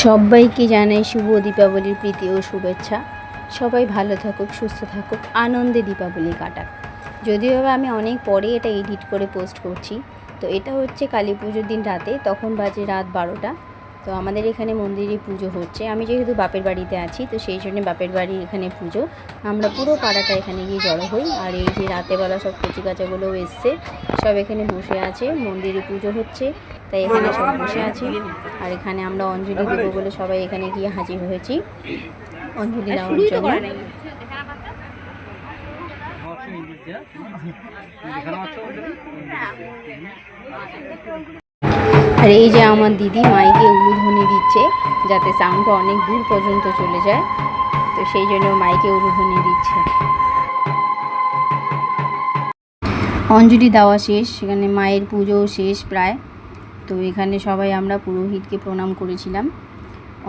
সবাইকে জানাই শুভ দীপাবলির প্রীতি ও শুভেচ্ছা। সবাই ভালো থাকুক, সুস্থ থাকুক, আনন্দে দীপাবলি কাটাক। যদিও আমি অনেক পরে এটা এডিট করে পোস্ট করছি, তো এটা হচ্ছে কালী পুজোর দিন রাতে, তখন বাজে রাত বারোটা। তো আমাদের এখানে মন্দিরে পুজো হচ্ছে। আমি যেহেতু বাপের বাড়িতে আছি তো সেই জন্য বাপের বাড়ির এখানে পুজো। আমরা পুরো পাড়াটা এখানে গিয়ে জড়ো হই। আর এই যে রাতেবেলা সব কচি কাচাগুলোও এসছে সব এখানে বসে আছে। মন্দিরে পুজো হচ্ছে তাই এখানে সব বসে আছি। আর এখানে আমরা অঞ্জলি দেবো বলে সবাই এখানে গিয়ে হাজির হয়েছি। অঞ্জলি দেওয়ার জন্য। আর এই যে আমার দিদি মাইকে উলুধ্বনি দিচ্ছে, যাতে সাউন্ডটা অনেক দূর পর্যন্ত চলে যায়, তো সেই জন্য মাইকে উলুধ্বনি দিচ্ছে। অঞ্জলি দেওয়া শেষ, সেখানে মায়ের পুজোও শেষ প্রায়। তো এখানে সবাই আমরা পুরোহিতকে প্রণাম করেছিলাম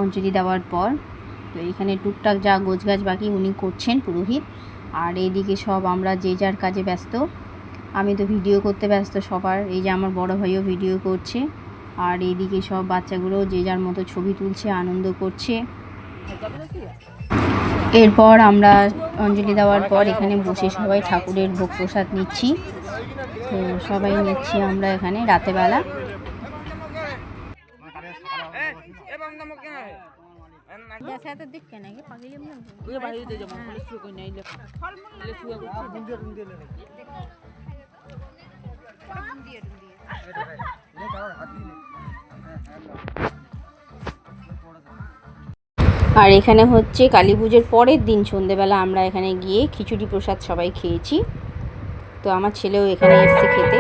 অঞ্জলি দেওয়ার পর। তো এখানে টুকটাক যা গোছগাছ বাকি উনি করছেন পুরোহিত। আর এইদিকে সব আমরা যে যার কাজে ব্যস্ত। আমি তো ভিডিও করতে ব্যস্ত সবার। এই যে আমার বড় ভাইও ভিডিও করছে। আর এদিকে সব বাচ্চাগুলো যে যার মতো ছবি তুলছে আনন্দ করছে। এরপর আমরা অঞ্জলি দেওয়ার পর এখানে বসে সবাই ঠাকুরের ভোগ প্রসাদ নিচ্ছি। তো সবাই নিচ্ছি আমরা এখানে রাতেবেলা আর এখানে হচ্ছে কালী পুজোর পরের দিন সন্ধেবেলা আমরা এখানে গিয়ে খিচুড়ি প্রসাদ সবাই খেয়েছি। তো আমার ছেলেও এখানে এসছে খেতে।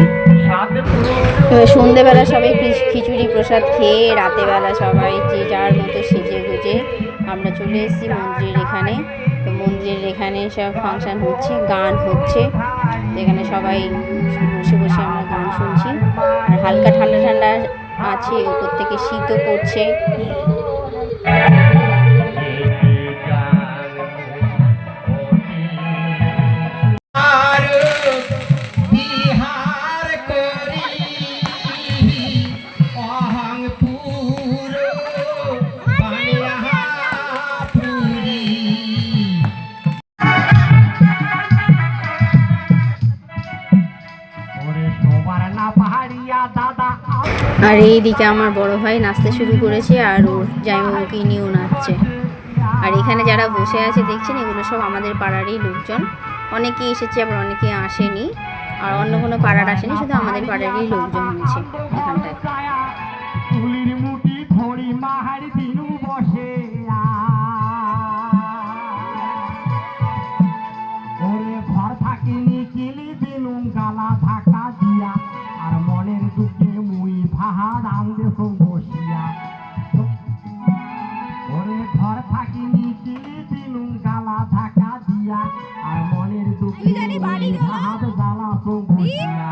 সন্ধেবেলা সবাই খিচ- খিচুড়ি প্রসাদ খেয়ে রাতেবেলা সবাই যে যার মতো সেজে গুজে আমরা চলে এসেছি মন্দিরের এখানে। তো মন্দিরের এখানে সব ফাংশন হচ্ছে, গান হচ্ছে। এখানে সবাই বসে বসে আমরা গান শুনছি। আর হালকা ঠান্ডা ঠান্ডা আছে উপর থেকে শীতও পড়ছে। আর এইদিকে আমার বড় ভাই নাচতে শুরু করেছে আর ওর জামাইবাবুকে নিয়েও নাচছে। আর এখানে যারা বসে আছে, দেখছেন, এগুলো সব আমাদের পাড়ারই লোকজন। অনেকে এসেছে, আবার অনেকে আসেনি। আর অন্য কোনো পাড়ার আসেনি, শুধু আমাদের পাড়ারই লোকজন হয়েছে এখানটায়। দিয়া। আর মনের মুই ভাহা রাম বসিয়া ওরে ঘর থাকি নিকিলি দিনু গালা থাকা দিয়া আর মনের দুঃখে ভাহাদ জ্বালা সো বসিয়া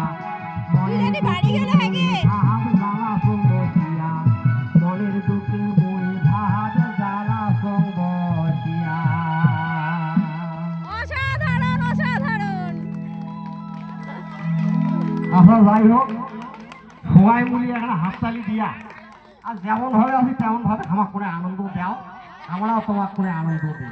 মনের অসাধারণ অসাধারণ। আপনার যাই হোক। সবাই মিলে একটা হাততালি দিয়া। আর যেমন ভাবে আছি তেমন ভাবে আমার করে আনন্দ দাও আমরাও তোমার করে আনন্দ দিই